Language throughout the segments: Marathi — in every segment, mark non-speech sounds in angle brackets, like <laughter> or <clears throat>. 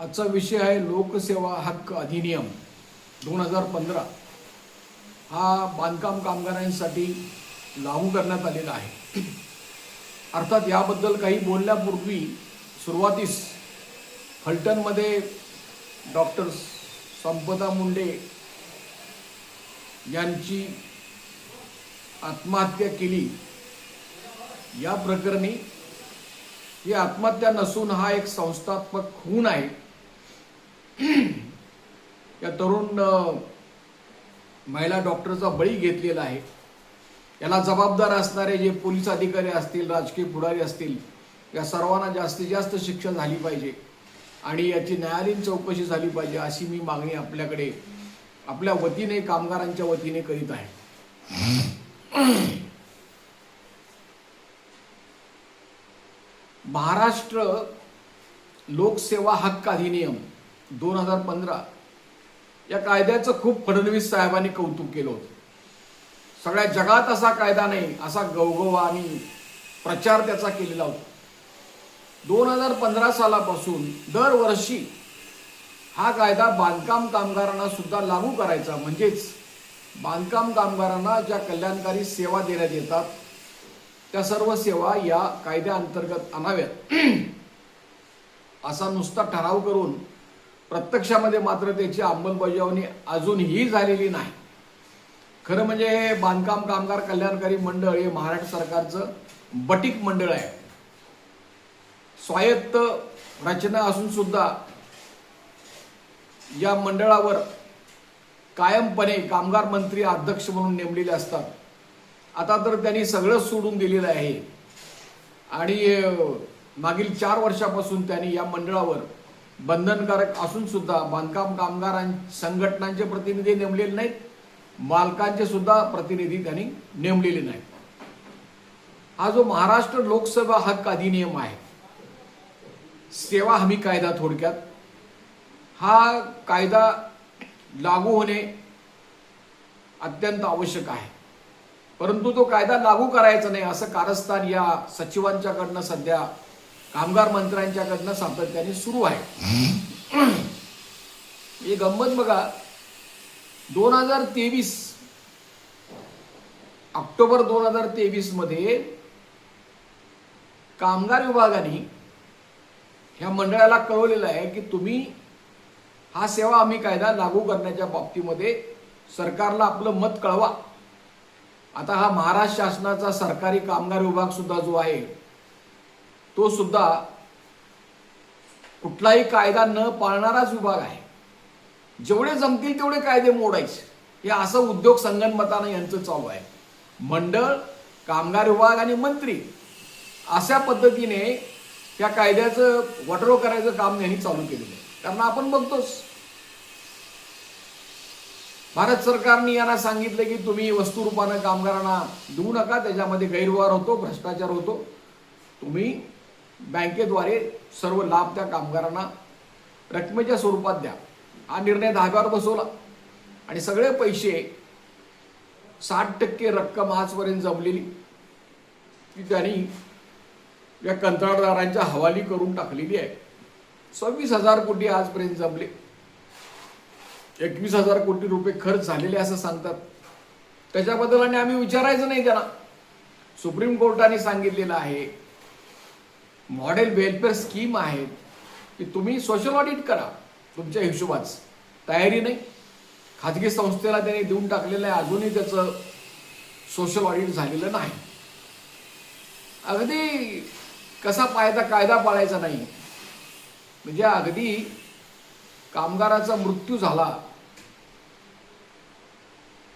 आजचा विषय आहे लोकसेवा हक्क अधिनियम दोन हजार पंधरा. हा बांधकाम कामगारांसाठी लागू करण्यात आलेला आहे. अर्थात याबद्दल काही बोलण्यापूर्वी सुरुवातीस फलटणमध्ये डॉक्टर संपदा मुंडे यांची आत्महत्या केली. या प्रकरणी ही आत्महत्या नसून हा एक संस्थात्मक खून आहे. <clears throat> या तरुण महिला डॉक्टरचा बळी घेतलेला आहे. याला जबाबदार असणारे जे पोलीस अधिकारी असतील राजकीय पुढारी असतील या सर्वांना जास्तीत जास्त शिक्षा झाली पाहिजे. आणि याची न्यायालयीन चौकशी झाली पाहिजे अशी मी मागणी आपल्याकडे आपल्या वतीने कामगारांच्या वतीने करीत आहे. <clears throat> महाराष्ट्र लोकसेवा हक्क अधिनियम दोन हजार पंधरा या कायद्याचं खूप फडणवीस साहेबांनी कौतुक केलं होतं. सगळ्या जगात असा कायदा नाही असा गवगवा आणि प्रचार त्याचा केलेला होता. दोन हजार पंधरा सालापासून दरवर्षी हा कायदा बांधकाम कामगारांना सुद्धा लागू करायचा. म्हणजेच बांधकाम कामगारांना ज्या कल्याणकारी सेवा देण्यात येतात त्या सर्व सेवा या कायद्याअंतर्गत आणाव्यात. <clears throat> असा नुसता ठराव करून प्रत्यक्षामध्ये मात्र त्याची अंमलबजावणी अजूनही झालेली नाही. खरं म्हणजे हे बांधकाम कामगार कल्याणकारी मंडळ हे महाराष्ट्र सरकारचं बटिक मंडळ आहे. स्वायत्त रचना असून सुद्धा या मंडळावर कायमपणे कामगार मंत्री अध्यक्ष म्हणून नेमलेले असतात. आता तर त्यांनी सगळं सोडून दिलेलं आहे. आणि मागील चार वर्षापासून त्यांनी या मंडळावर बंधनकारक असून सुद्धा बांधकाम कामगारां संघटनांचे प्रतिनिधी नेमलेले नाहीत. मालकांचे सुद्धा प्रतिनिधी त्यांनी नेमलेले नाहीत. हा जो महाराष्ट्र लोकसभा हक्क अधिनियम आहे सेवा हमी कायदा थोडक्यात हा कायदा लागू होणे अत्यंत आवश्यक आहे. परंतु तो कायदा लागू करायचा नाही असं कारस्थान या सचिवांच्याकडनं सध्या कामगार मंत्र्यांच्याकडनं सातत्याने सुरू आहे. ही गंमत बघा. दोन हजार तेवीस ऑक्टोबर दोन हजार तेवीसमध्ये कामगार विभागाने ह्या मंडळाला कळवलेलं आहे की तुम्ही हा सेवा आम्ही कायदा लागू करण्याच्या बाबतीमध्ये सरकारला आपलं मत कळवा. आता हा महाराष्ट्र शासनाचा सरकारी कामगार विभाग सुद्धा जो आहे तो सुद्धा कुठलाही कायदा न पाळणाराच विभाग आहे. जेवढे जमतील तेवढे कायदे मोडायचे. हे असं उद्योग संगणमतानं यांचं चालू आहे. मंडळ कामगार विभाग आणि मंत्री अशा पद्धतीने त्या कायद्याचं वटरो करायचं काम यांनी चालू केलेलं आहे. कारण आपण बघतोच. भारत सरकारने यांना सांगितलं की तुम्ही वस्तुरूपानं कामगारांना देऊ नका त्याच्यामध्ये गैरव्यवहार होतो भ्रष्टाचार होतो. तुम्ही बँकेद्वारे सर्व लाभ त्या कामगारांना रकमेच्या स्वरूपात द्या. हा निर्णय धाब्यावर बसवला. आणि सगळे पैसे साठ टक्के रक्कम आजपर्यंत जमलेली. ती त्यांनी या कंत्राटदारांच्या हवाली करून टाकलेली आहे. सव्वीस हजार कोटी आजपर्यंत जमले. एकवीस हजार कोटी रुपये खर्च झालेले असं सांगतात. त्याच्याबद्दल आणि आम्ही विचारायचं नाही त्यांना. सुप्रीम कोर्टाने सांगितलेलं आहे मॉडेल वेलफेअर स्कीम आहेत की तुम्ही सोशल ऑडिट करा तुमच्या हिशोबाच तयारी नाही. खाजगी संस्थेला त्याने देऊन टाकलेलं आहे अजूनही त्याचं सोशल ऑडिट झालेलं नाही. अगदी कसा पायदा कायदा पाळायचा नाही. म्हणजे अगदी कामगाराचा मृत्यू झाला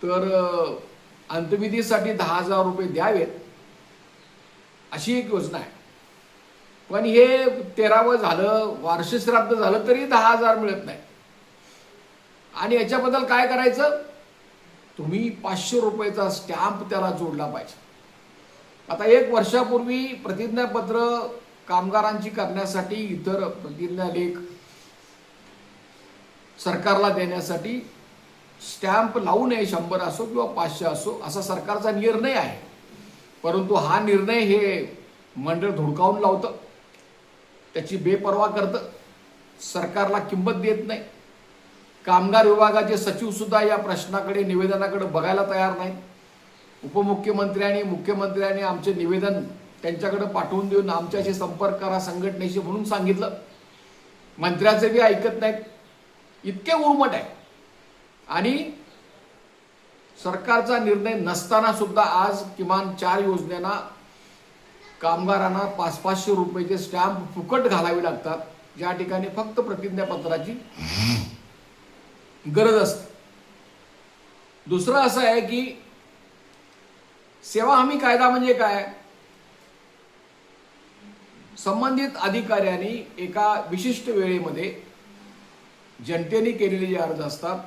तर अंतविधीसाठी अंत्यविधीसाठी दहा हजार रुपये द्यावेत अशी एक योजना आहे. पण हे तेरावं झालं वार्षश्राद्ध झालं तरी दहा हजार मिळत नाही. आणि याच्याबद्दल काय करायचं? तुम्ही पाचशे रुपयाचा स्टॅम्प त्याला जोडला पाहिजे. आता एक वर्षापूर्वी प्रतिज्ञापत्र कामगारांची करण्यासाठी इतर प्रतिज्ञा लेख सरकारला देण्यासाठी स्टॅम्प लावू नये शंभर असो किंवा पाचशे असो असा सरकारचा निर्णय आहे. परंतु हा निर्णय हे मंडळ धुडकावून लावतं. त्याची बेपर्वा करतं सरकारला किंमत देत नाही. कामगार विभागाचे सचिवसुद्धा या प्रश्नाकडे निवेदनाकडे बघायला तयार नाही उपमुख्यमंत्री आणि मुख्यमंत्र्यांनी आमचे निवेदन त्यांच्याकडे पाठवून देऊन आमच्याशी संपर्क करा संघटनेशी म्हणून सांगितलं. मंत्र्याचे बी ऐकत नाहीत. इतके उर्मट आहे. आणि सरकारचा निर्णय नसताना सुद्धा आज किमान चार योजनेना कामगारांना पाच पाचशे रुपयाचे स्टॅम्प फुकट घालावे लागतात. ज्या ठिकाणी फक्त प्रतिज्ञापत्राची गरज असते. दुसरं असं आहे की सेवा हमी कायदा म्हणजे काय? संबंधित अधिकाऱ्यांनी एका विशिष्ट वेळेमध्ये जनतेने केलेले जे अर्ज असतात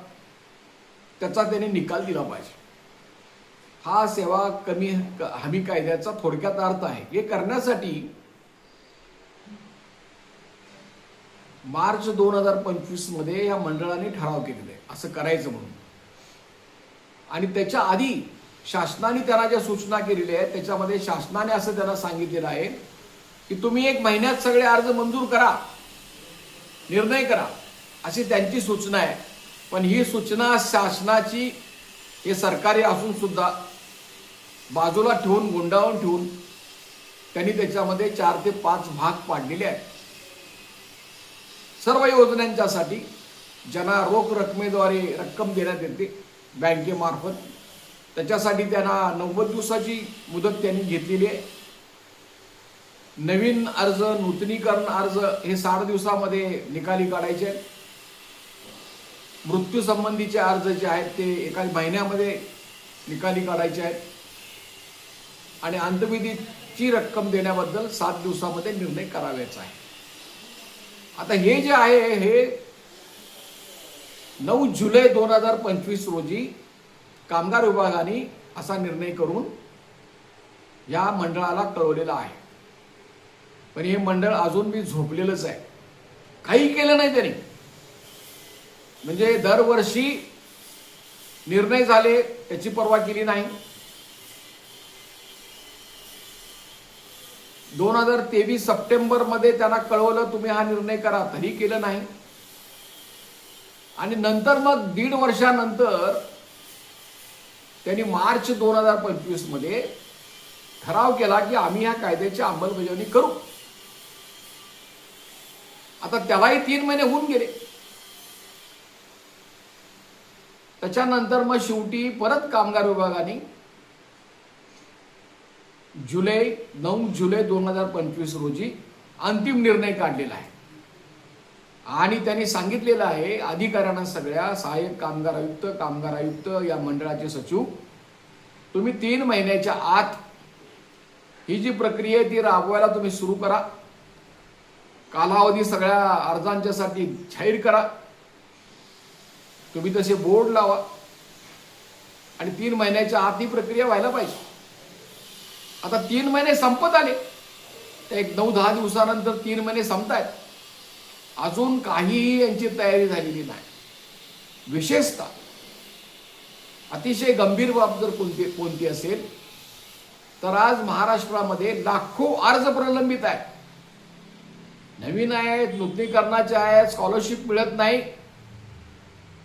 त्याचा त्याने निकाल दिला पाहिजे. हा सेवा कमी हमी कायद्याचा थोडक्यात अर्थ आहे. हे करण्यासाठी मार्च दोन हजार पंचवीसमध्ये या मंडळाने ठराव केलेला आहे. असं करायचं म्हणून. आणि त्याच्या आधी शासनाने त्यांना ज्या सूचना केलेल्या आहेत त्याच्यामध्ये शासनाने असं त्यांना सांगितलेलं आहे की तुम्ही एक महिन्यात सगळे अर्ज मंजूर करा निर्णय करा अशी त्यांची सूचना आहे. पण ही सूचना शासनाची हे सरकारी असून सुद्धा बाजूला ठेवून गुंडाळून ठेवून त्यांनी त्याच्यामध्ये चार ते पाच भाग पाडलेले आहेत. सर्व योजनांच्यासाठी ज्यांना रोख रकमेद्वारे रक्कम देण्यात येते बँकेमार्फत त्याच्यासाठी त्यांना नव्वद दिवसाची मुदत त्यांनी घेतलेली आहे. नवीन अर्ज नूतनीकरण अर्ज हे साठ दिवसामध्ये निकाली काढायचे आहेत. मृत्यूसंबंधीचे अर्ज जे आहेत ते एका महिन्यामध्ये निकाली काढायचे आहेत. आणि अंतविधीची रक्कम देण्याबद्दल सात दिवसामध्ये निर्णय करावायचा आहे. आता हे जे आहे हे नऊ जुलै दोन हजार पंचवीस रोजी कामगार विभागाने असा निर्णय करून या मंडळाला कळवलेला आहे. पण हे मंडळ अजून मी झोपलेलंच आहे. काही केलं नाही त्यांनी. म्हणजे दरवर्षी निर्णय झाले त्याची पर्वा केली नाही. दोन हजार तेवीस सप्टेंबरमध्ये त्यांना कळवलं तुम्ही हा निर्णय करा. तरी केलं नाही. आणि नंतर मग दीड वर्षानंतर त्यांनी मार्च दोन हजार पंचवीसमध्ये ठराव केला की आम्ही ह्या कायद्याची अंमलबजावणी करू. आता त्यालाही तीन महिने होऊन गेले. त्याच्यानंतर मग शेवटी परत कामगार विभागाने जुलै नऊ जुलै दोन हजार पंचवीस रोजी अंतिम निर्णय काढलेला आहे. आणि त्यांनी सांगितलेलं आहे अधिकाऱ्यांना सगळ्या सहाय्यक कामगार आयुक्त कामगार आयुक्त या मंडळाचे सचिव तुम्ही तीन महिन्याच्या आत ही जी प्रक्रिया आहे ती राबवायला तुम्ही सुरू करा. कालावधी सगळ्या अर्जांच्यासाठी जाहीर करा. तुम्ही तसे बोर्ड लावा. आणि तीन महिन्याच्या आत ही प्रक्रिया व्हायला पाहिजे. आता तीन महिने संपत आले. एक नऊ दहा दिवसानंतर तीन महिने संपतायत. अजून काहीही यांची तयारी झालेली नाही. विशेषतः अतिशय गंभीर बाब जर कोणती कोणती असेल तर आज महाराष्ट्रामध्ये लाखो अर्ज प्रलंबित आहेत. नवीन आहेत नूतनीकरणाचे आहेत स्कॉलरशिप मिळत नाही.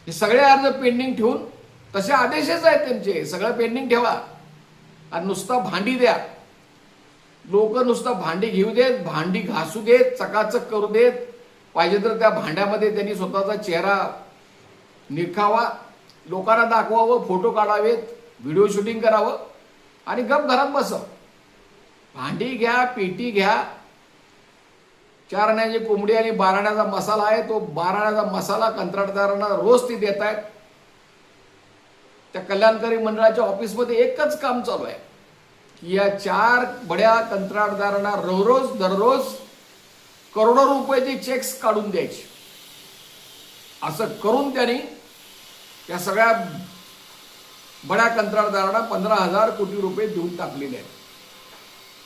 हे सगळे अर्ज पेंडिंग ठेवून तसे आदेशच आहेत त्यांचे. सगळं पेंडिंग ठेवा. आणि नुसता भांडी द्या. लोक नुसतं भांडी घेऊ देत भांडी घासू देत चकाचक करू देत. पाहिजे तर त्या भांड्यामध्ये त्यांनी स्वतःचा चेहरा निखावा लोकांना दाखवावं फोटो काढावेत व्हिडिओ शूटिंग करावं आणि गप घरात बसावं. भांडी घ्या पेटी घ्या. चार आण्याची कोंबडी आणि बाराण्याचा मसाला आहे तो बाराण्याचा मसाला कंत्राटदारांना रोज ती देत आहेत त्या कल्याणकारी मंडळाच्या ऑफिसमध्ये एकच काम चालू आहे. की या चार बड्या कंत्राटदारांना रोज दररोज करोडो रुपयाचे चेक्स काढून द्यायचे. असं करून त्यांनी त्या सगळ्या बड्या कंत्राटदारांना पंधरा हजार कोटी रुपये देऊन टाकलेले आहेत.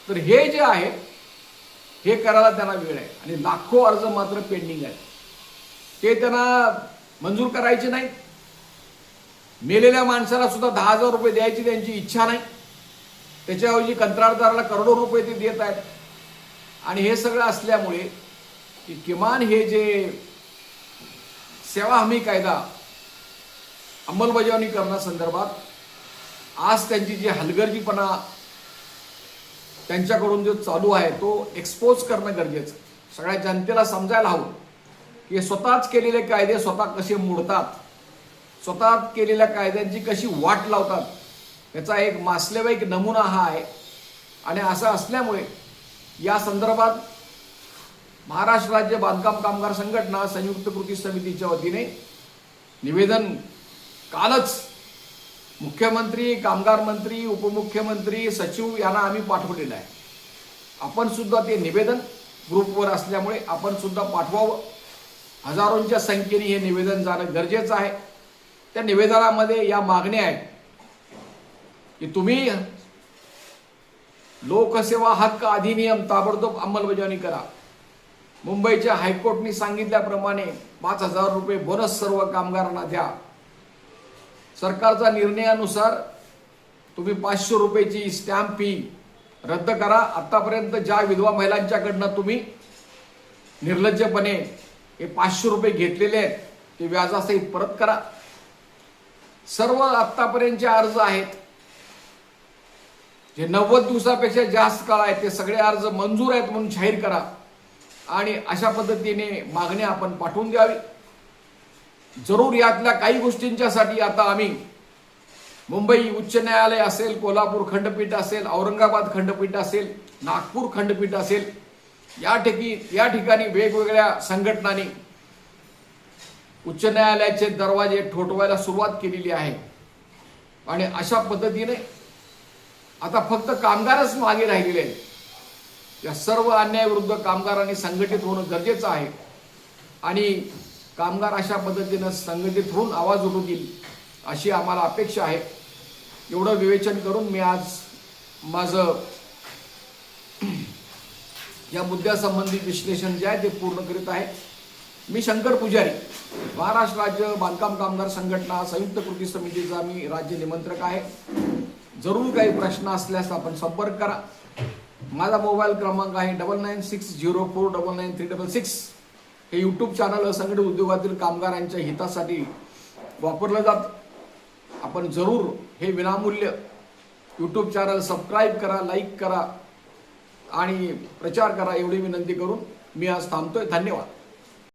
तर हे जे आहे हे करायला त्यांना वेळ आहे. आणि लाखो अर्ज मात्र पेंडिंग आहेत. ते त्यांना मंजूर करायचे नाही मेलेल्या माणसाला सुद्धा दहा हजार रुपये द्यायची त्यांची इच्छा नाही. त्याच्याऐवजी कंत्राटदाराला करोडो रुपये ते देत आहेत. आणि हे सगळं असल्यामुळे की किमान हे जे सेवा हमी कायदा अंमलबजावणी करण्यासंदर्भात आज त्यांची जी हलगर्जीपणा त्यांच्याकडून जो चालू आहे तो एक्सपोज करणं गरजेचं सगळ्या जनतेला समजायला हवं की स्वतःच केलेले कायदे स्वतः कसे मोडतात स्वतः केलेल्या कायद्यांची कशी वाट लावतात याचा एक मासलेवाईक नमुना हा आहे. आणि असं असल्यामुळे या संदर्भात महाराष्ट्र राज्य बांधकाम कामगार संघटना संयुक्त कृती समितीच्या वतीने निवेदन कालच मुख्यमंत्री कामगार मंत्री उपमुख्यमंत्री सचिव यांना आम्ही पाठवलेलं आहे. आपण सुद्धा ते निवेदन ग्रुपवर असल्यामुळे आपण सुद्धा पाठवावं. हजारोंच्या संख्येने हे निवेदन जाणं गरजेचं आहे. त्या निवेदनामध्ये या मागण्या आहेत की तुम्ही लोकसेवा हक्क अधिनियम ताबडतोब अंमलबजावणी करा. मुंबईच्या हायकोर्टने सांगितल्याप्रमाणे पाच हजार रुपये बोनस सर्व कामगारांना द्या. सरकारच्या निर्णयानुसार तुम्ही पाचशे रुपयेची स्टॅम्प फी रद्द करा. आतापर्यंत ज्या विधवा महिलांच्याकडनं तुम्ही निर्लज्जपणे हे पाचशे रुपये घेतलेले आहेत ते व्याजासहित परत करा. सर्व आत्तापर्यंतचे अर्ज आहेत. जे नव्वद दिवसापेक्षा जास्त काळ आहेत ते सगळे अर्ज मंजूर आहेत म्हणून जाहीर करा. आणि अशा पद्धतीने मागण्या आपण पाठवून द्यावी. जरूर यातल्या काही गोष्टींच्यासाठी आता आम्ही मुंबई उच्च न्यायालय असेल कोल्हापूर खंडपीठ असेल औरंगाबाद खंडपीठ असेल नागपूर खंडपीठ असेल या ठिकी या ठिकाणी वेगवेगळ्या संघटनांनी उच्च न्यायालयाचे दरवाजे ठोठवायला सुरुवात केलेली आहे. आणि अशा पद्धतीने आता फक्त कामगारच मागे राहिलेले आहेत. या सर्व अन्यायाविरुद्ध कामगारांनी संघटित होणं गरजेचं आहे. आणि कामगार अशा पद्धतीनं संघटित होऊन आवाज उठवतील अशी आम्हाला अपेक्षा आहे. एवढं विवेचन करून मी आज माझं या मुद्द्यासंबंधी विश्लेषण जे आहे ते पूर्ण करीत आहे. मी शंकर पुजारी. महाराष्ट्र राज्य बांधकाम कामगार संघटना संयुक्त कृती समितीचा मी राज्य निमंत्रक आहे. जरूर काही प्रश्न असल्यास आपण संपर्क करा. माझा मोबाईल क्रमांक आहे double nine six zero four double nine three double six. हे यूट्यूब चॅनल असंघटित उद्योगातील कामगारांच्या हितासाठी वापरलं जातं. आपण जरूर हे विनामूल्य यूट्यूब चॅनल सबस्क्राईब करा लाईक करा आणि प्रचार करा एवढी विनंती करून मी आज थांबतोय. धन्यवाद.